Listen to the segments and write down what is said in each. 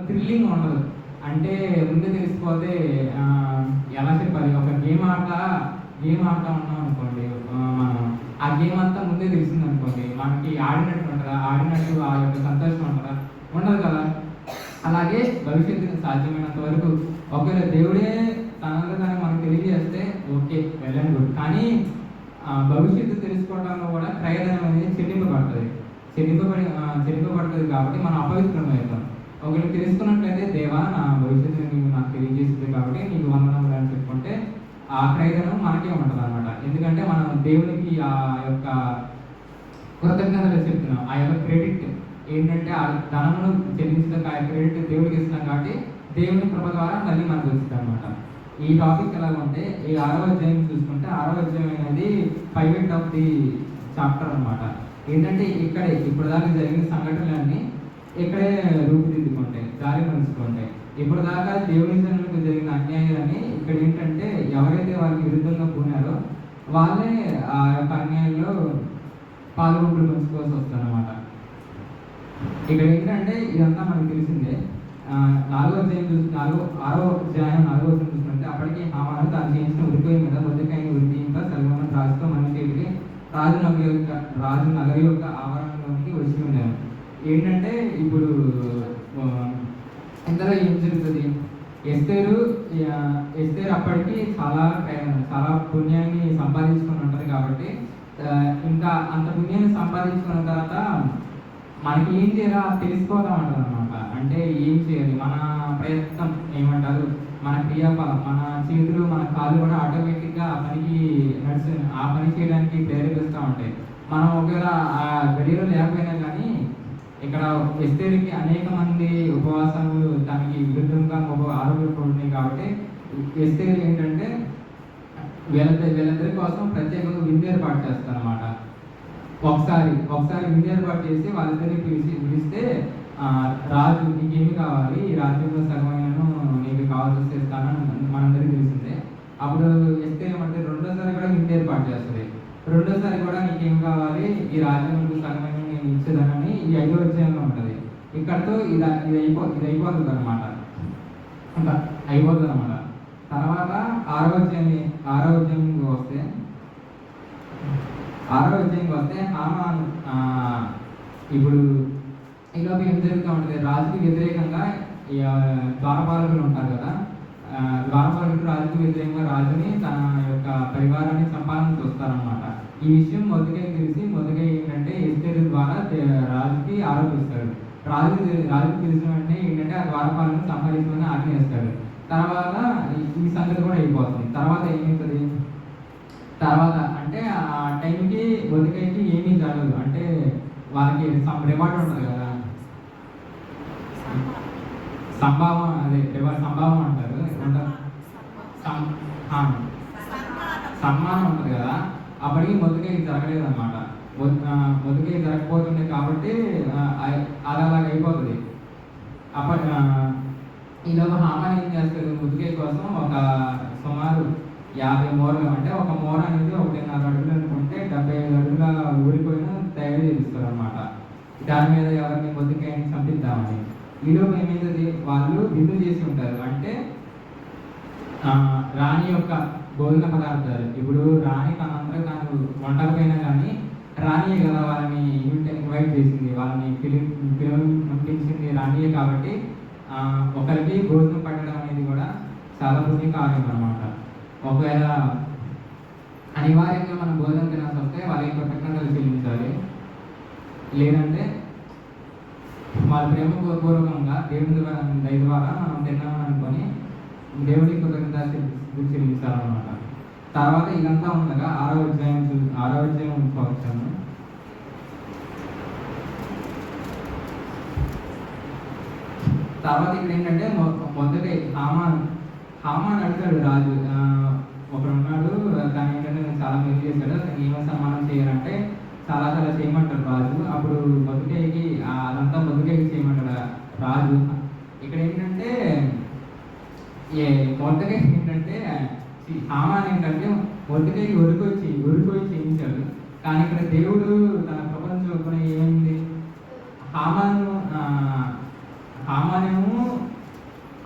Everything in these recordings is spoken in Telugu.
థ్రిల్లింగ్ ఉండదు. అంటే ముందే తెలిసిపోతే ఎలా చెప్పాలి? ఒక గేమ్ ఆట గేమ్ ఆడుతా ఉన్నాం అనుకోండి మనం ఆ గేమ్ అంతా ముందే తెలిసింది అనుకోండి మనకి ఆడినట్టు ఉంటుందా ఆడినట్టు ఆ యొక్క సంతోషం ఉంటుందా ఉండదు కదా? అలాగే భవిష్యత్తుకు సాధ్యమైనంత వరకు ఒకవేళ దేవుడే తనలో తను మనకు తెలియజేస్తే ఓకే వెళ్ళండి. గుడ్ కానీ భవిష్యత్తు తెలుసుకోవడంలో కూడా ప్రయోజనం అనేది చెల్లింపబడుతుంది. చెల్లింపబడి చెల్లింపబడుతుంది కాబట్టి మనం అపవిత్రం అవుతాం. ఒకరు తెలుసుకున్నట్లయితే దేవా నా భవిష్యత్తు నువ్వు నాకు తెలియజేస్తుంది కాబట్టి నీకు వందనములు అని చెప్పుకుంటే ఆ ప్రయోజనం మనకే ఉంటుంది అనమాట ఎందుకంటే మనం దేవునికి ఆ యొక్క కృతజ్ఞతలు చెప్తున్నాం. ఆ యొక్క క్రెడిట్ ఏంటంటే ఆ ధనమును చెల్లించడానికి ఆ క్రెడిట్ దేవుడికి ఇస్తున్నాం కాబట్టి దేవుని కృప ద్వారా మళ్ళీ మనకు వచ్చింది అనమాట ఈ టాపిక్ ఎలా ఉంటే ఈ ఆరో అధ్యాయం చూసుకుంటే ఆరో అధ్యాయం అనేది ఫైవ్ ఆఫ్ ది చాప్టర్ అన్నమాట. ఏంటంటే ఇక్కడ ఇప్పుడు దాకా జరిగిన సంఘటనలన్నీ ఇక్కడే రూపుదిద్దుకోండి దారి పంచుకోండి ఇప్పటిదాకా దేవుని జనులకు జరిగిన అన్యాయాలని ఇక్కడ ఏంటంటే ఎవరైతే వారికి విరుద్ధంగా పూనారో వాళ్ళే ఆ యొక్క అన్యాయంలో పాల్గొంటూ పంచుకోవాల్సి వస్తుంది ఇక్కడ ఏంటంటే ఇదంతా మనకు తెలిసిందే. నాలుగో అధ్యాయం చూసి నాలుగో ఆరో అధ్యాయం నాలుగో అధ్యాయం చూసుకుంటే అప్పటికి హామాను తాను చేసిన ఉరిపోయి మీద మొదటికాయని ఉరికి ఇంకా సల్మాన్ రాజుతో మనిషి రాజు నగరి యొక్క రాజు నగరి యొక్క ఆవరణలోనికి వచ్చి ఉన్నారు ఏంటంటే ఇప్పుడు ఆ, ఇందులో ఏం జరుగుతుంది? ఎస్తేరు ఎస్తేరు అప్పటికి చాలా చాలా పుణ్యాన్ని సంపాదించుకొని ఉంటుంది కాబట్టి ఇంకా అంత పుణ్యాన్ని సంపాదించుకున్న తర్వాత మనకి ఏం చేయాలో అది తెలుసుకోవడం అంటారు అనమాట అంటే ఏం చేయాలి? మన ప్రయత్నం ఏమంటారు? మన క్రియాఫలం మన చేతులు మన కాళ్ళు కూడా ఆటోమేటిక్గా ఆ పనికి నడిచి ఆ పని చేయడానికి ప్రేరేపిస్తూ ఉంటాయి. మనం ఒకవేళ ఆ గడియలో లేకపోయినా ఇక్కడ ఎస్తేరికి అనేక మంది ఉపవాసాలు దానికి విరుద్ధంగా ఒక ఆరోగ్యం ఉన్నాయి కాబట్టి ఎస్తేరు ఏంటంటే వీళ్ళ వీళ్ళందరి కోసం ప్రత్యేకంగా విందు ఏర్పాటు చేస్తారనమాట ఒకసారి ఒకసారి విందు ఏర్పాటు చేసి వాళ్ళిద్దరిని పిలిచి పిలిస్తే రాజు నీకేమి కావాలి? ఈ రాజ్యంలో సగమైనను నీకు కావాల్సి వస్తే ఇస్తానని మనందరికీ తెలిసిందే. అప్పుడు ఎస్తే ఏమంటే రెండోసారి కూడా విందు ఏర్పాటు చేస్తుంది. రెండోసారి కూడా నీకేం కావాలి? ఈ రాజ్యంలో సగమైన ఇచ్చేదానని ఈ ఐదో అధ్యాయంలో ఉంటుంది. ఇక్కడతో ఇది ఇది అయిపో ఇది అయిపోతుంది అనమాట ఇంకా అయిపోతుంది అనమాట తర్వాత ఆరో అధ్యాయం ఆరో అధ్యాయంకి వస్తే ఆరో అధ్యాయంకి వస్తే హామాన్ ఇప్పుడు ఈలోపు ఏం జరుగుతూ ఉంటుంది? రాజుకి వ్యతిరేకంగా ద్వారపాలకులు ఉంటారు కదా ద్వారపాలకులు రాజుకి వ్యతిరేకంగా రాజుని తన యొక్క పరివారాన్ని సంపాదన చూస్తారనమాట ఈ విషయం మొదటిగా తెలిసి మొదటిగా ఏంటంటే ఎస్తేరు ద్వారా రాజుకి ఆరోపిస్తాడు. రాజు రాజుకి తెలిసిన వెంటనే ఏంటంటే ఆ ద్వారపాలను సంహరించమని ఆజ్ఞేస్తాడు తర్వాత ఈ- సంగతి కూడా అయిపోతుంది. తర్వాత ఏమవుతుంది తర్వాత అంటే ఆ టైంకి బతికైతే ఏమీ జరగదు. అంటే వాళ్ళకి సమ్ రివార్డ్ ఉంటుంది కదా. సంభావం అదే రివార్డ్ సంభావం అంటారు. సన్మానం ఉంటుంది కదా. అప్పటికి మొదటిగా జరగలేదు అనమాట మొదటిగా జరగకపోతుంది కాబట్టి అది అలాగ అయిపోతుంది. అప్పటి ఈలోపు హామాన్ ఏం చేస్తాడు? ముదుకే కోసం ఒక సుమారు యాభై మూరలు అంటే ఒక మూర అనేది ఒకటిన్నర అడుగులు అనుకుంటే డెబ్బై ఐదు అడుగుల ఊడిపోయిన తయారు చేస్తారు అనమాట దాని మీద ఎవరిని ముద్దుకాయని చంపిద్దామని. ఈలోపు ఏమైతుంది? వాళ్ళు విందు చేసి ఉంటారు. అంటే రాణి యొక్క భోజన పదార్థాలు ఇప్పుడు రాణి తనంతా తాను వంటకపోయినా కానీ రాణియే కదా వాళ్ళని యూనిట్ ఇన్వైట్ చేసింది వాళ్ళని పిలి పిలిపించింది రాణియే కాబట్టి ఒకరికి భోజనం పట్టడం అనేది కూడా చాలా పుణ్య కార్యం అనమాట ఒకవేళ అనివార్యంగా మనం భోజనం తినాల్సి వస్తే వాళ్ళకి కృతజ్ఞతలు చెల్లించాలి లేదంటే వాళ్ళ ప్రేమ పూర్వకంగా దేవుని ద్వారా దయ ద్వారా మనం తిన్నామని అనుకొని దేవుడికి కృతజ్ఞత చెల్లించాలన్నమాట తర్వాత ఇదంతా ఉండగా ఆరో అధ్యాయం చూ ఆరో అధ్యాయం వచ్చాము తర్వాత ఇక్కడ ఏంటంటే మొ- మొదటి హామాన్ హామాన్ అడిగాడు రాజు. ఒకడు ఉన్నాడు దాని ఏంటంటే నేను చాలా మేలు చేశాడు ఏమో సమానం చేయాలంటే చాలా చాలా చేయమంటాడు రాజు. అప్పుడు బతుకేకి అదంతా బతుకేకి చేయమంటాడు రాజు? ఇక్కడ ఏంటంటే ఏ మొదటిగా ఏంటంటే ఈ హామాన్ ఏంటంటే మొదటిగా ఉరికొచ్చి ఉరికొచ్చి చేయించాడు కానీ ఇక్కడ దేవుడు తన ప్రపంచం ఏమైంది? హామాను హామానేమో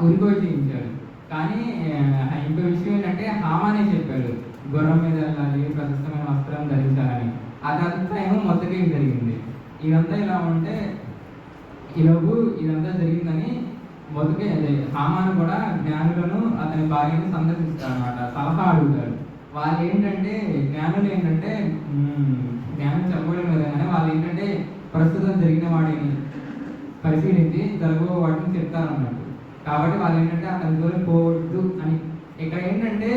ఉరికొచ్చి చేయించాడు కానీ ఇంకో విషయం ఏంటంటే హామానే చెప్పాడు. గుర్రం మీద వెళ్ళాలి ప్రశస్తమైన వస్త్రం ధరించాలని. అదంతా ఏమో మొదటి జరిగింది. ఇదంతా ఇలా ఉంటే ఈలోపు ఇదంతా జరిగిందని మొదటి అదే హామాను కూడా జ్ఞానులను అతని భార్యను సందర్శిస్తాడు అనమాట సలహా అడుగుతాడు వాళ్ళు ఏంటంటే జ్ఞానులు ఏంటంటే జ్ఞానం చెప్పడం కానీ వాళ్ళు ఏంటంటే ప్రస్తుతం జరిగిన వాటిని పరిశీలించి జరగబో వాటిని చెప్తారు అన్నట్టు కాబట్టి వాళ్ళు ఏంటంటే అతని దూరం పోవద్దు అని. ఇక్కడ ఏంటంటే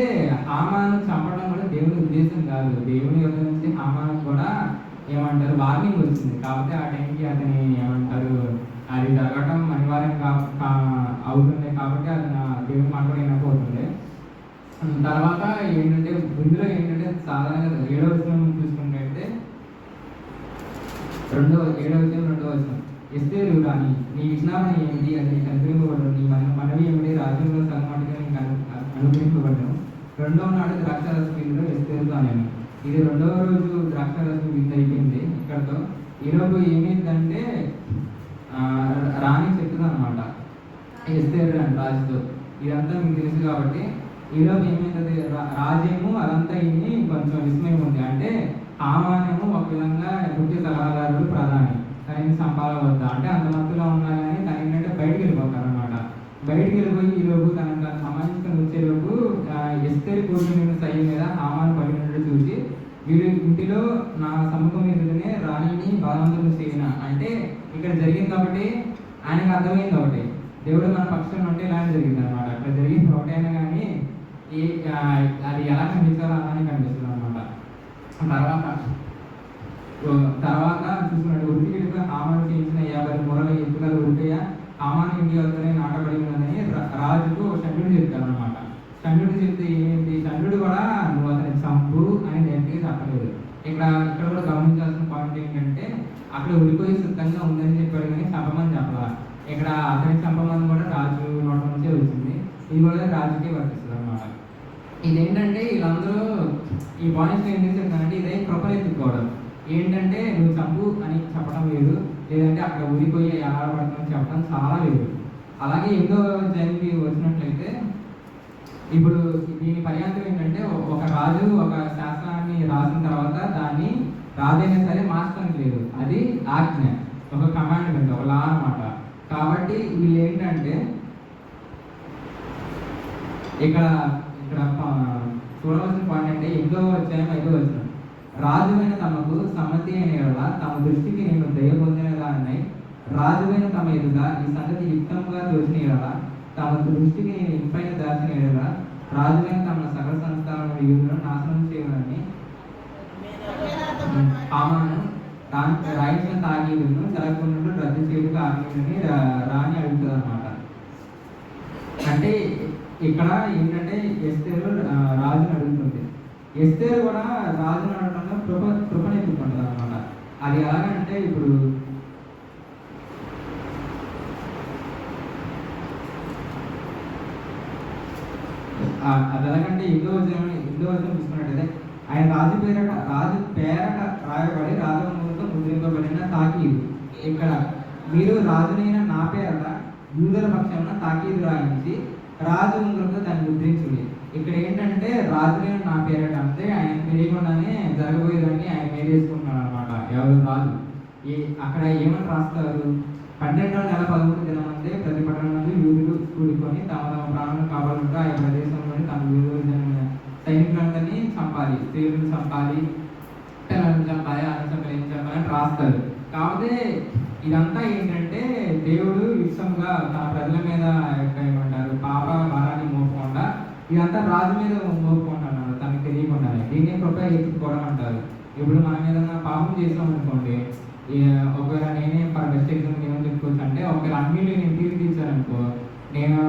హామాను చంపడం కూడా దేవుని ఉద్దేశం కాదు. దేవుని యొక్క నుంచి హామాను కూడా ఏమంటారు వార్నింగ్ వచ్చింది. కాబట్టి ఆ టైంకి అతని ఏమంటారు అది జరగటం అనివార్యం కా అవుతుంది కాబట్టి అది నా దేవుని మాట కూడా వినకపోతుంది తర్వాత ఏంటంటే ఇందులో ఏంటంటే సాధారణంగా ఏడవ విషయం చూసుకుంటే రెండవ ఏడవ విషయం రెండవ విషయం ఎస్తేరు రాని నీ విజ్ఞానం ఏమిటి? అది నీకు అనుగ్రహింపబడను నీ మన మనవి ఏమిటి? రాజ్యంలో సగమటిగా నీకు అను రెండవ నాడు ద్రాక్షారసం విందులో ఎస్తేరు అనేను ఇది రెండవ రోజు ద్రాక్షారసం విందు అయిపోయింది. ఇక్కడతో ఈరోజు ఏమైందంటే రాణి చెప్తుంది అనమాట ఎస్తేరు రాజుతో. ఇదంతా మీకు తెలుసు కాబట్టి ఈలోపు ఏమైతుంది రాజేమో అదంతా ఇన్ని కొంచెం విస్మయం ఉంది. అంటే ఆమానేమో ఒక విధంగా నృత్య సలహాదారుడు ప్రధాని. తనని సంపాద వద్ద అంటే అంత మత్తులో ఉన్నా కానీ తన ఏంటంటే బయటికి వెళ్ళిపోతారు అనమాట బయటికి వెళ్ళిపోయి ఈలోపు తన సమాజం వచ్చేలోపు ఆ, ఎస్తేరి కూర్చుని సైన్ మీద ఆమాను పడినట్టు చూసి వీరి ఇంటిలో నా సముఖం ఎదురునే రాణిని బలవంతులు చేయన అంటే ఇక్కడ జరిగింది కాబట్టి ఆయనకు అర్థమైంది ఒకటి దేవుడు మన పక్షం ఉంటే ఇలానే జరిగింది అనమాట అక్కడ జరిగింది ఒకటైనా కానీ ఈ అది ఎలా కనిపించాలో అలానే కనిపిస్తుంది అనమాట తర్వాత తర్వాత చూసుకున్నట్టు ఉరికి వెళ్ళిపోయి హామాను చేయించిన యాభై మూరల ఎత్తుగల ఉరికయ్య ఆమాను ఇంటి వద్దనే నాటబడి ఉన్నదని రాజుకు షండుడు చెప్తాడు అనమాట షండుడు చెప్తే ఏంటి షండుడు కూడా నువ్వు అతని చంపు అని డైరెక్ట్గా చెప్పలేదు ఇక్కడ ఇక్కడ కూడా గమనించాల్సిన పాయింట్ ఏంటంటే అక్కడ ఉడిపోయి సిద్ధంగా ఉందని చెప్పాడు కానీ చంపమని చెప్పాలి? ఇక్కడ అతని చంపమని కూడా రాజు నోట నుంచే వచ్చింది. ఇది కూడా రాజుకే వర్తిస్తుంది అనమాట ఇదేంటంటే వీళ్ళందరూ ఈ పాయింట్స్ ఏం చేశారంటే ఇదే కృపనెత్తుకోవడం ఏంటంటే నువ్వు చంపు అని చెప్పడం లేదు లేదంటే అక్కడ ఊరిపోయి ఎలా చెప్పడం చాలా లేదు అలాగే ఎనిమిదో జరిగి వచ్చినట్లయితే ఇప్పుడు దీని పర్యాంతం ఏంటంటే ఒక రాజు ఒక శాస్త్రాన్ని రాసిన తర్వాత దాన్ని రాదైనా సరే మార్చడానికి లేదు. అది ఆజ్ఞ. ఒక కమాండ్మెంట్ ఒక లా అన్నమాట. కాబట్టి వీళ్ళు ఏంటంటే ఇక్కడ ఇక్కడ చూడవలసిన పాయింట్ అంటే ఎనిమిదో వచ్చాయో ఐదో వచ్చిన రాజువైన తమకు సమ్మతి అయిన తమ దృష్టికి నేను దయ పొందిన దాన్ని రాజువైన తమ ఎదుట ఈ సంగతి యుక్తంగా చూసిన ఎడల తమ దృష్టికి నేను ఇంపైన దాచిన ఎడల రాజువైన తమ సకల సంస్థానం నాశనం చేయాలని ఆమాను దాని రాయించిన తాగీదును జరగకుండా రద్దు చేయడానికి ఆజ్ఞని రాణి అడుగుతుంది అనమాట అంటే ఇక్కడ ఏంటంటే ఎస్తేరు రాజుని అడుగుతుంది. ఎస్తేరు కూడా రాజుని అడగడంలో కృప కృపనెత్తుకుంటుంది అనమాట అది ఎలాగంటే ఇప్పుడు అది ఎలాగంటే హిందూ వచనం హిందూ వచనం చూసుకున్నట్టయితే ఆయన రాజు పేరట రాజు పేరట రాయబడి రాజవంశంతో ముద్రింపబడిన తాకీదు. ఇక్కడ మీరు రాజునైన నా పేరట యూదుల పక్షాన తాకీదు రాయించి రాజు ఉంగరంతో దాన్ని ముద్రించుడి. ఇక్కడ ఏంటంటే రాజునైన నా పేరట అంటే ఆయన తెలియకుండానే జరగబోయేదాన్ని ఆయన మేరేసుకుంటున్నాడు అనమాట ఎవరు రాజు. ఈ అక్కడ ఏమని రాస్తారు? పన్నెండవ నెల పదమూడు దినమందే ప్రతి పట్టణంలో యూదులు కూడుకొని తమ తమ ప్రాణాలను కాపాడుకుంటూ ఆ ప్రదేశంలోని తమ యూదుల సైనికులందరినీ చంపాలి చంపాలి పిల్లల్ని చంపాలి వాళ్ళని చంపాలి ఏం చంపాలి అని రాస్తారు. కాకపోతే ఇదంతా ఏంటంటే దేవుడు ఇష్టంగా తన ప్రజల మీద ఏమంటారు పాప భారాన్ని మోపకుండా ఇదంతా రాజు మీద మోపుకుంటున్నాడు తనకు తెలియకుండా దీన్ని కృప ఎత్తుకోవడం అంటారు. ఇప్పుడు మన మీద పాపం చేసాం అనుకోండి ఒకవేళ నేనే ఫర్ బెస్ట్ ఎగ్జాంపుల్ ఏమని చెప్పుకోవచ్చు అంటే ఒకవేళ అన్నింటినీ నేను తీర్పు తీర్చాననుకో నేను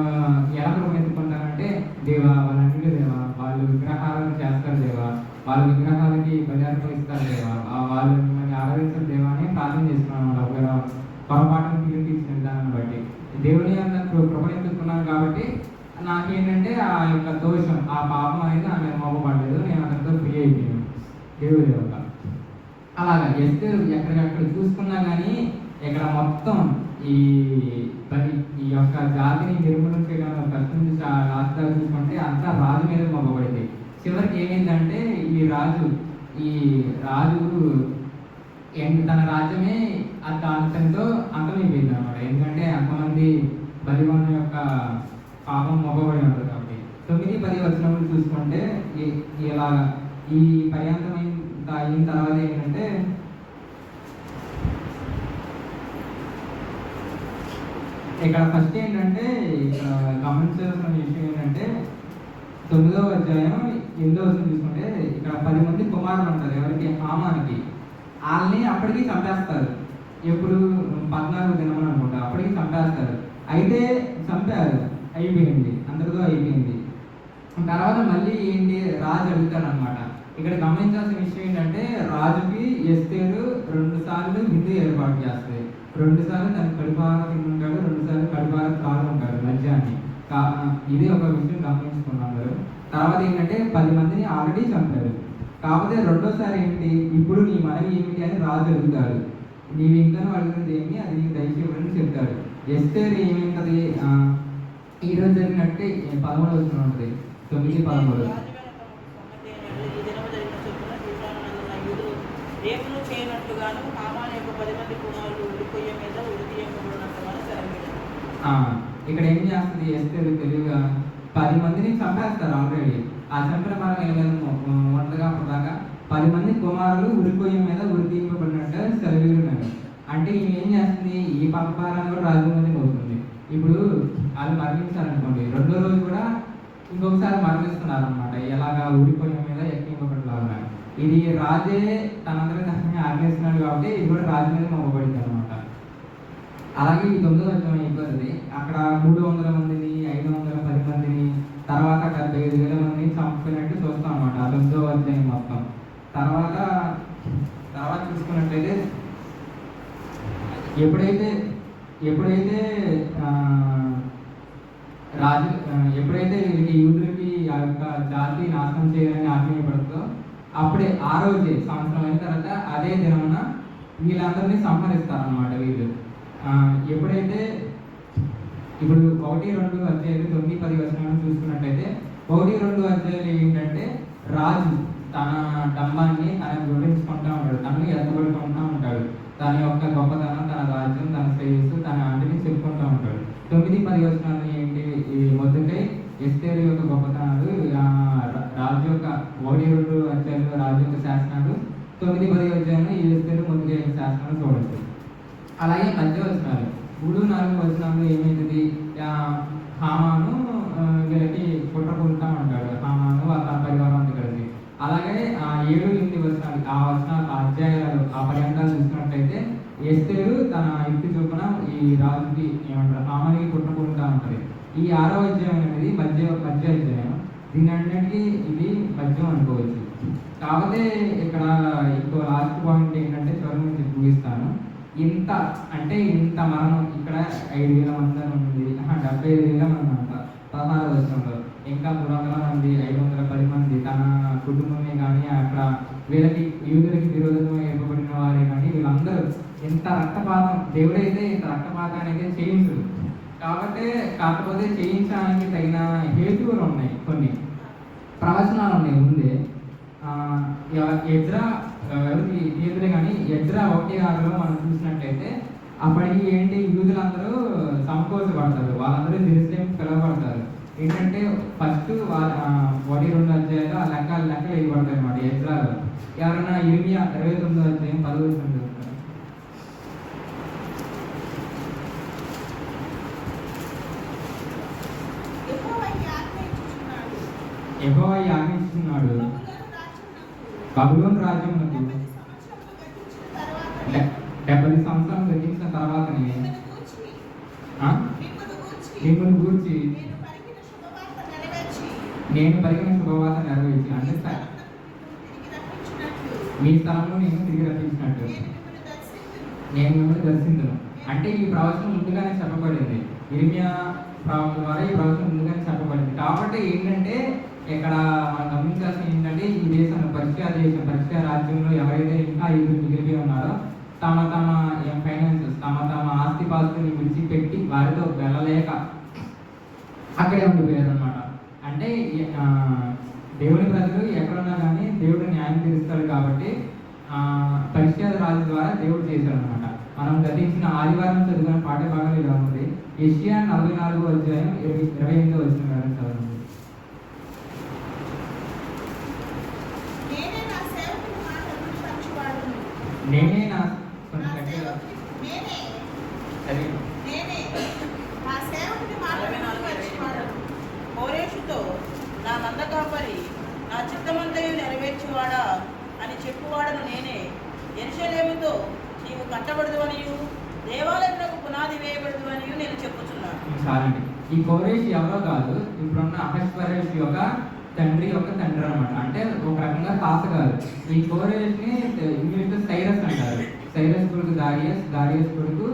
ఎలా కృప ఎత్తుకుంటానంటే దేవా వాళ్ళన్నిటి దేవా వాళ్ళు విగ్రహాలను చేస్తారు దేవా వాళ్ళ విగ్రహాలకి బలియార్పణ ఇస్తారు దేవా ఆ వాళ్ళు మిమ్మల్ని ఆరాధించిన దేవాన్ని ప్రార్థన చేస్తున్నాను అనమాట ఒకవేళ పొరపాటును పిలిపించిన విధానాన్ని బట్టి. దేవుని అన్నట్టు ప్రపంచుకున్నాను కాబట్టి నాకేంటంటే ఆ యొక్క దోషం ఆ పాపం అనేది ఆమె మీద మోపబడలేదు. నేను అతనితో ఫ్రీ అయిపోయాను. దేవుడి యొక్క అలాగా ఎస్తే ఎక్కడికక్కడ చూసుకున్నా కానీ ఇక్కడ మొత్తం ఈ ఈ యొక్క జాతిని నిర్మూలన చేయడంలో ప్రశ్నించి రాష్ట్రాలు చూసుకుంటే అంతా రాజు మీద మొగ్గబడింది చివరికి ఏమైందంటే ఈ రాజు ఈ రాజు తన రాజ్యమే ఆ కాంతంతో అంతమైపోయింది అనమాట ఎందుకంటే అంతమంది బలివన యొక్క పాపం మొగబడి ఉంటుంది కాబట్టి. తొమ్మిది పది వచ్చినప్పుడు చూసుకుంటే ఇలా ఈ పర్యాంతమైన అయిన తర్వాత ఏంటంటే ఇక్కడ ఫస్ట్ ఏంటంటే ఇక్కడ గమనించాల్సిన విషయం ఏంటంటే తొమ్మిదవ అధ్యాయం ఎనిమిదవ వచనం చూసుకుంటే ఇక్కడ పది మంది కుమారులు ఉంటారు ఎవరికి? హామానికి. వాళ్ళని అప్పటికి చంపేస్తారు. ఎప్పుడు? పద్నాలుగు దినములు అనుకుంటా. అప్పటికి చంపేస్తారు. అయితే చంపారు. అయిపోయింది. అందరితో అయిపోయింది. తర్వాత మళ్ళీ ఏంటి? రాజు అడుగుతారనమాట ఇక్కడ గమనించాల్సిన విషయం ఏంటంటే రాజుకి ఎస్తేరు రెండు సార్లు విందు ఏర్పాటు చేస్తుంది రెండు సార్లు తన కడుపార తింటుంటాడు రెండు సార్లు కడుపార కాలు ఉంటాడు మధ్యాహ్నం. కా- ఇది ఒక విషయం గమనించుకున్నాం అందరూ. తర్వాత ఏంటంటే పది మందిని ఆల్రెడీ చంపాడు కాకపోతే రెండోసారి ఏంటి? ఇప్పుడు నీ మనవి ఏమిటి అని రాజు అడుగుతాడు. నీవు ఇంకా అడుగుతుంది ఏమి? అది నీకు దయచేయమని చెప్తాడు. ఎస్తేర్ ఏమింటది ఈరోజు జరిగినట్టే పదమూడు వచ్చిన ఉంటుంది. తొమ్మిది పదమూడు. ఈ దినము హామాన్ యొక్క పది మంది కుమారులు ఉడికొయ్య మీద ఉడితీయకబడినంతగాను ఇక్కడ ఏం చేస్తుంది? ఎస్తేరు తెలివిగా పది మందిని చంపేస్తారు ఆల్రెడీ ఆ చంపిన మనం ఏమైనా ఒంటరిగా అప్పటిదాకా. పది మంది కుమారులు ఉరిపోయి మీద ఉరితీయబడినట్టు సెలవులున్నాయి అంటే ఈమె ఏం చేస్తుంది? ఈ పక్కపారాన్ని కూడా రాజమండ్రి అవుతుంది ఇప్పుడు వాళ్ళు మరణించారనుకోండి రెండో రోజు కూడా ఇంకొకసారి మరణిస్తున్నారు అనమాట ఎలాగా ఊడిపోయిన మీద ఎక్కింపబడిలాగా ఇది రాజే తనందరి దాన్ని ఆజ్ఞిస్తున్నాడు కాబట్టి ఇది కూడా రాజు మీద మొగ్గబడింది అనమాట అలాగే ఈ తొమ్మిదో అధ్యాయం అయిపోతుంది అక్కడ మూడు వందల మందిని ఐదు వందల పది మందిని తర్వాత డెబ్బై ఐదు వేల మందిని చంపినట్టు చూస్తాం అనమాట ఆ అధ్యాయం మొత్తం. తర్వాత తర్వాత చూసుకున్నట్లయితే ఎప్పుడైతే ఎప్పుడైతే ఆ, రాజు ఎప్పుడైతే వీళ్ళకి యూదులకి ఆ యొక్క జాతి నాశనం చేయాలని ఆజ్ఞపడుతుందో అప్పుడే ఆ రోజే సంవత్సరం అయిన తర్వాత అదే దినమున వీళ్ళందరినీ సంహరిస్తారు అనమాట వీళ్ళు. ఆ, ఎప్పుడైతే ఇప్పుడు ఒకటి రెండు అధ్యాయులు తొమ్మిది పది వచనాలను చూసుకున్నట్లయితే ఒకటి రెండు అధ్యాయులు ఏంటంటే రాజు తన డంబాన్ని తన వివరించుకుంటా ఉంటాడు. తనని ఎత్తబడుకుంటా ఉంటాడు. తన యొక్క గొప్పతనం తన రాజ్యం తన శ్రేయస్సు తన అంటిని చెప్పుకుంటూ ఉంటాడు. తొమ్మిది పది వచనాలు ఏంటి? ఈ మొదటై ఎస్తేరు యొక్క గొప్పతనాలు రాజు యొక్క ఒకటి రెండు అధ్యాయులు రాజు యొక్క శాసనాలు. తొమ్మిది పది అధ్యాయులు ఈ ఎస్తేరు మొదటి శాసనాలు చూడొచ్చు. అలాగే మధ్య వచనాలు. మూడు నాలుగు వచనంలో ఏమైంది? హామాను వీళ్ళకి వీళ్ళకి కుట్రకుంటా ఉంటాడు హామాను వాళ్ళ పరివారం అంతా కలిసి. అలాగే ఆ ఏడు ఎనిమిది వచనాలు ఆ వచనాలు ఆ అధ్యాయాలు ఆ పర్యంతాలు చూసినట్లయితే ఎస్తేరు తన ఇంటి చొప్పున ఈ రాజుకి ఏమంటారు? హామానికి కుట్రకుంటా ఉంటుంది. ఈ ఆరో అధ్యాయం అనేది మధ్య మధ్య అధ్యాయం. దీని అన్నిటికీ ఇది మధ్యం అనుకోవచ్చు. కాకపోతే ఇక్కడ ఇంకో లాస్ట్ పాయింట్ ఏంటంటే చివరి నుంచి ముగిస్తాను. ఇంత అంటే ఇంత మరణం ఇక్కడ ఐదు వేల మంది ఉంది. డెబ్బై ఐదు వేల మంది అంట. పదహారు వర్షంలో ఇంకా మూడు వందల మంది ఐదు వందల పది మంది తన కుటుంబమే కానీ అక్కడ వీళ్ళకి యూదులకి విరోధంగా ఇవ్వబడిన వారే కానీ వీళ్ళందరూ ఎంత రక్తపాతం దేవుడైతే ఇంత రక్తపాతాన్ని అయితే చేయించడు. కాబట్టి కాకపోతే చేయించడానికి తగిన హేతువులు ఉన్నాయి కొన్ని. ప్రవచనాలు ఉన్నాయి ముందే. ఆ, తీయదులే కానీ ఎజ్రా ఒకటి ఆరులో మనం చూసినట్టయితే అప్పటికి ఏంటి యూదులందరూ సంకోచపడతారు వాళ్ళందరూ జెరూసలేం పిలవబడతారు. ఏంటంటే ఫస్ట్ ఒకటి రెండు అధ్యాయాలు ఆ లెక్కలు లెక్కలు వేయబడతాయి అనమాట ఎజ్రాలో ఎవరైనా ఇరిమియా ఇరవై తొమ్మిదో అధ్యాయం పదవి ఉంటుంది యెహోవా ఈ ఆజ్ఞ ఇచ్చుచున్నాడు. ఎక్కువ ఆజ్ఞిస్తున్నాడు బబులోన్ రాజ్యం నుండి డెబ్బై సంవత్సరాలు గతించిన తర్వాతనే మిమ్మల్ని గురించి నేను పలికిన శుభవార్త నెరవేర్చి, పరిగణ శుభవార్త నెరవేర్చి అంటే సార్ మీ స్థలంలో నేను తిరిగి రప్పించినట్టు. నేను మిమ్మల్ని దర్శించను. అంటే ఈ ప్రవచనం ముందుగానే చెప్పబడింది. ఇరిమియా ప్రవచనం ద్వారా ఈ ప్రవచనం ముందుగానే చెప్పబడింది. కాబట్టి ఏంటంటే ఇక్కడ మనం గమనించాల్సిన ఏంటంటే ఈ దేశం పర్షియా దేశం పర్షియా రాజ్యంలో ఎవరైతే ఇంకా ఇది మిగిలిపోయి ఉన్నారో తమ తమ ఫైనాన్సెస్ తమ తమ ఆస్తి ఆస్తిపాస్తుని విడిచిపెట్టి వారితో వెళ్ళలేక అక్కడే ఉండిపోయారు అనమాట అంటే దేవుని ప్రజలు ఎక్కడున్నా కానీ దేవుడు న్యాయం తీరుస్తాడు కాబట్టి ఆ, రాజు ద్వారా దేవుడు చేశాడు అనమాట మనం గతించిన ఆదివారం చదివిన పాఠ్య భాగం ఇలా ఉంది. ఏషియా నలభై నాలుగు అధ్యాయం ఇరవై ఇరవై ఎనిమిదో వచ్చిన మేడం చదవండి నేనే నా సేవకుని మాట విడిపించువాడును. నేనే నా నా కొంచెం గట్టిగా సేవకుని- నేనే చదివి నేనే నా సేవకుని మాట అరవై నాలుగు ఇరవై విడిపించువాడును. కోరేషుతో నా మంద కాపరి నా చిత్తమంతయు నెరవేర్చువాడా అని చెప్పువాడను నేనే. ఎరుషలేముతో నీవు కట్టబడదు అనియు దేవాలయములకు పునాది వేయబడదు అనియు నేను చెప్పుచున్నాను. ఈ కోరేష్ ఎవరో కాదు ఇప్పుడున్న అహస్వరేష్ యొక్క తండ్రి యొక్క తండ్రి అనమాట అంటే ఒక రకంగా తాత కాదు. ఈ కోరేష్ని ఇంగ్లీష్ సైరస్ అంటారు. సైరస్ కొడుకు దారియస్ దారియస్ కొడుకు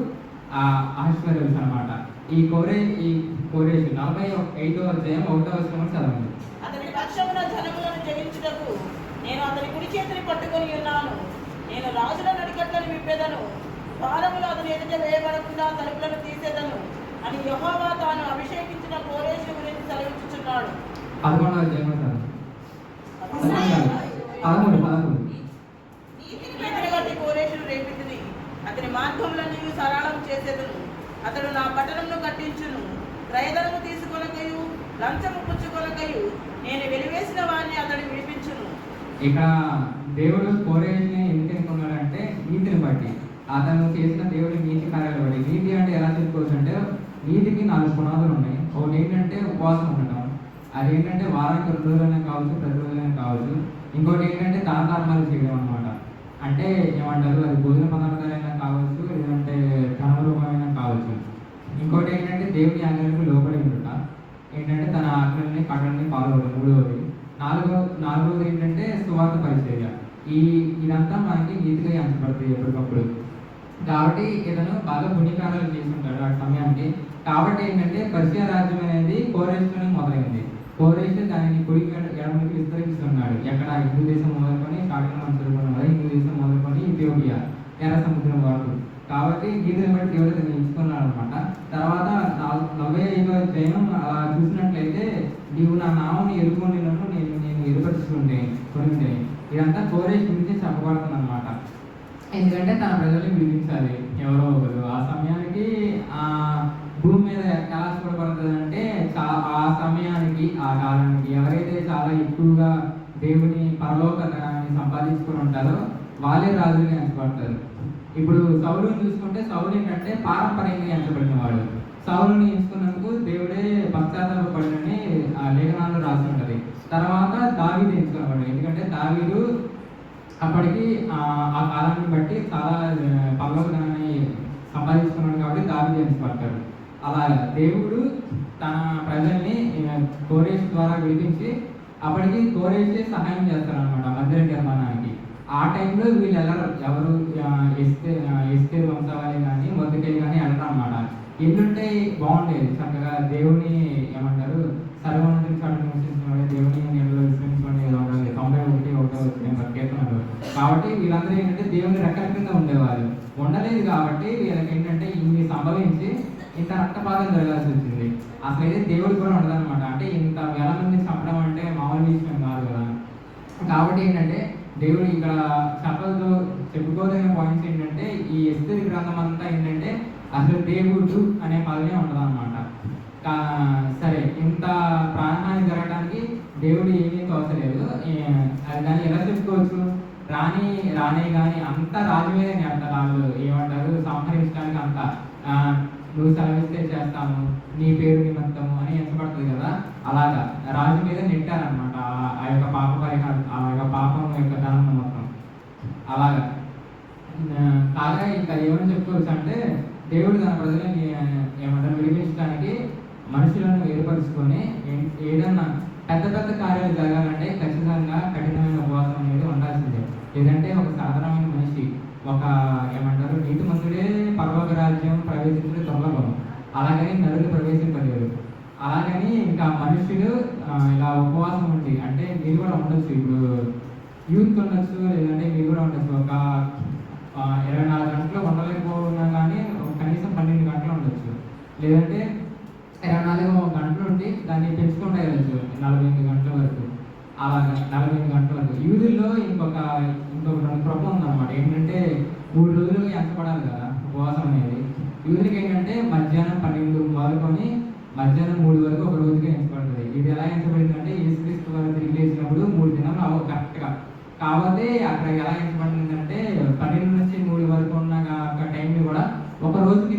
ఆ అహస్వరేష్ అన్నమాట. ఈ కోరే ఈ కోరేష్ నలభై ఐదో అధ్యాయం ఒకటో వచ్చిన చదవండి. అతని పక్షమున జనములను జయించుటకు నేను అతని కుడి చేతిని పట్టుకొని ఉన్నాను. నేను రాజుల నడికట్లను విప్పెదను. ద్వారములు అతని ఎదుట వేయబడకుండా తలుపులను తీసేదను. అని యెహోవా తాను అభిషేకించిన కోరేషు గురించి సెలవిచ్చుచున్నాడు. పదకొండవ అధ్యాయం పదమూడు పదమూడు నీతిని ఇతని బట్టి కోరేషును రేపింది అతని మార్గములన్నీ సరళం చేసేదను. అతడు నా పట్టణంను కట్టించును. క్రయధనము తీసుకొనకయు లంచము పుచ్చుకొనకయు నేను వెలివేసిన వారిని అతడు విడిపించును. ఇక దేవుడు కోరేజ్ని ఎందుకు ఎన్నుకున్నాడంటే నీతిని బట్టి. అతను చేసిన దేవుడి నీతి కార్యాలు బట్టి. నీతి అంటే ఎలా చెప్పుకోవచ్చు అంటే నీతికి నాలుగు పునాదులు ఉన్నాయి. ఒకటి ఏంటంటే ఉపవాసం ఉండటం. అది ఏంటంటే వారానికి రెండు రోజులైనా కావచ్చు ప్రతి రోజులైనా కావచ్చు. ఇంకోటి ఏంటంటే దాన ధర్మాలు చేయడం అనమాట అంటే ఏమంటారు? అది భోజన పదార్థాలైనా కావచ్చు లేదంటే ధన రూపమైనా కావచ్చు. ఇంకోటి ఏంటంటే దేవుని ఆజ్ఞలకు లోపలి ఉండుట. ఏంటంటే తన ఆజ్ఞల్ని కట్టల్ని పాల్గొనడం మూడవది నాలుగో నాలుగోది ఏంటంటే సువార్త పరిచర్య. ఈ ఇదంతా మనకి నీతిగా ఎంచబడుతుంది ఎప్పటికప్పుడు. కాబట్టి ఇతను బాగా పుణ్యకారాలు చేస్తుంటాడు ఆ సమయానికి. కాబట్టి ఏంటంటే పర్షియా రాజ్యం అనేది కోరేష్లోనే మొదలైంది. కోరేష్ దానిని కుడి ఎడమకి విస్తరిస్తున్నాడు. ఎక్కడ హిందూ దేశం మొదలుకొని స్టార్టింగ్ మనం హిందూ దేశం మొదలుకొని ఇథియోపియా ఎర్ర సముద్రం కాబట్టి గీతను బట్టి దేవుడు ఎంచుకున్నాడు అనమాట తర్వాత నాల్- నలభై ఐదో అధ్యాయం అలా చూసినట్లయితే నీవు నా నామని ఎరుకొనినట్టు నేను నేను ఎరుపరుచుకుంటే కొనింటే ఇదంతా కోరేష్ గురించి చెప్పబడుతుంది అనమాట ఎందుకంటే తన ప్రజల్ని విధించాలి ఎవరో ఒకరు. ఆ సమయానికి ఆ భూమి మీద ఎలా చూడబడుతుంది అంటే ఆ సమయానికి ఆ కాలానికి ఎవరైతే చాలా ఎక్కువగా దేవుని పరలోక సంపాదించుకుని సంపాదించుకొని ఉంటారో వాళ్ళే రాజుని ఎంచబడతారు ఇప్పుడు సౌలుని చూసుకుంటే సౌలు ఏంటంటే పారంపర్యంగా ఎంచబడిన వాడు సౌలుని ఎంచుకున్నందుకు దేవుడే పశ్చాత్తాపడినని ఆ లేఖనాల్లో రాసి ఉంటుంది తర్వాత దావీదు ఎంచుకున్నవాడు. ఎందుకంటే దావీదు అప్పటికి ఆ కాలాన్ని బట్టి చాలా పర్లోకనాన్ని సంపాదించుకున్నాడు కాబట్టి దావీదు ఎంచుకుంటాడు అలా దేవుడు తన ప్రజల్ని కోరేష్ ద్వారా విడిపించి అప్పటికి కోరేషే సహాయం చేస్తాడు అనమాట మధ్య నిర్మాణానికి. ఆ టైంలో వీళ్ళు వెళ్ళరు. ఎవరు ఎస్తే ఆ, ఎస్తే కానీ మొదటికెళ్ళి కానీ వెళ్ళరు అనమాట ఎల్లుంటే బాగుండేది. చక్కగా దేవుని ఏమంటారు? సర్వోన్నతిని చాటు నివసించుకోండి దేవుని నీళ్ళలో ఏదో ఉండాలి? తొంభై ఒకటి ఒకటో కీర్తనలు కాబట్టి వీళ్ళందరూ ఏంటంటే దేవుని రెక్కల కింద ఉండేవారు. ఉండలేదు కాబట్టి వీళ్ళకి ఏంటంటే ఇన్ని సంభవించి ఇంత రక్తపాతం జరగాల్సి వచ్చింది. అసలు అయితే దేవుడు కూడా ఉండదన్నమాట. అంటే ఇంత వేల మంది చంపడం అంటే మామూలు విషయం కాదు కదా. కాబట్టి ఏంటంటే దేవుడు ఇక్కడ చెప్పదు చెప్పుకోదగిన పాయింట్స్ ఏంటంటే ఈ ఎస్తరి గ్రంథం అంతా ఏంటంటే అసలు దేవుడు అనే పదమే ఉండదు అనమాట సరే ఇంత ప్రాణహాని జరగడానికి దేవుడు ఏమీ తోచలేదు. అది దాన్ని ఎలా చెప్పుకోవచ్చు? రాణి రాణి కానీ అంతా రాజు మీదే నెడతారు వాళ్ళు ఏమంటారు? సంహరించడానికి అంతా నువ్వు సెలవిస్తే చేస్తాము నీ పేరు నిమిత్తము అని ఎంచబడుతుంది కదా. అలాగా. రాజు మీద నెట్టారనమాట ఆ యొక్క పాప పరిహారం యొక్క ధనం మొత్తం అలాగా. కాగా ఇంకా ఏమని చెప్పుకోవచ్చు అంటే దేవుడు తన ప్రజలని ఏమంటారు విడిపించడానికి మనుషులను ఏర్పరచుకొని ఏదన్నా పెద్ద పెద్ద కార్యాలు జరగాలంటే ఖచ్చితంగా కఠినమైన ఉపవాసం అనేది ఉండాల్సిందే. లేదంటే ఒక సాధారణమైన మనిషి ఒక ఏమంటారు నీటి మందుడే పర్వక రాజ్యం ప్రవేశించడం దుర్లభం. అలాగని నరులు ప్రవేశింపలేరు అలాగని ఇంకా మనుషులు ఇలా ఉపవాసం ఉంది అంటే మీరు కూడా ఉండొచ్చు ఇప్పుడు యూత్ ఉండొచ్చు లేదంటే మీరు కూడా ఉండొచ్చు ఒక ఇరవై నాలుగు గంటలు ఉండలేకపోయినా కానీ కనీసం పన్నెండు గంటలు ఉండొచ్చు. లేదంటే ఇరవై నాలుగు గంటలు ఉండి దాన్ని పెంచుకుంటూ వెళ్ళచ్చు నలభై ఎనిమిది గంటల వరకు. అలాగా నలభై ఎనిమిది గంటల వరకు. యూదుల్లో ఇంకొక ఇంకొక రెండు కృప ఉందన్నమాట. ఏంటంటే మూడు రోజులు ఎంత పడాలి కదా ఉపవాసం అనేది. యూదులకి ఏంటంటే మధ్యాహ్నం పన్నెండు మొదలుకొని మధ్యాహ్నం మూడు వరకు ఒక రోజుగా ఎంచబడుతుంది ఇది ఎలా ఎంచబడిందంటే యేసుక్రీస్తు వారు తిరిగి లేచినప్పుడు మూడు దినాలు అవ కరెక్ట్గా కాకపోతే అక్కడ ఎలా ఇవ్వబడిందంటే పన్నెండు నుంచి మూడు వరకు ఉన్న టైంని కూడా ఒక రోజుకి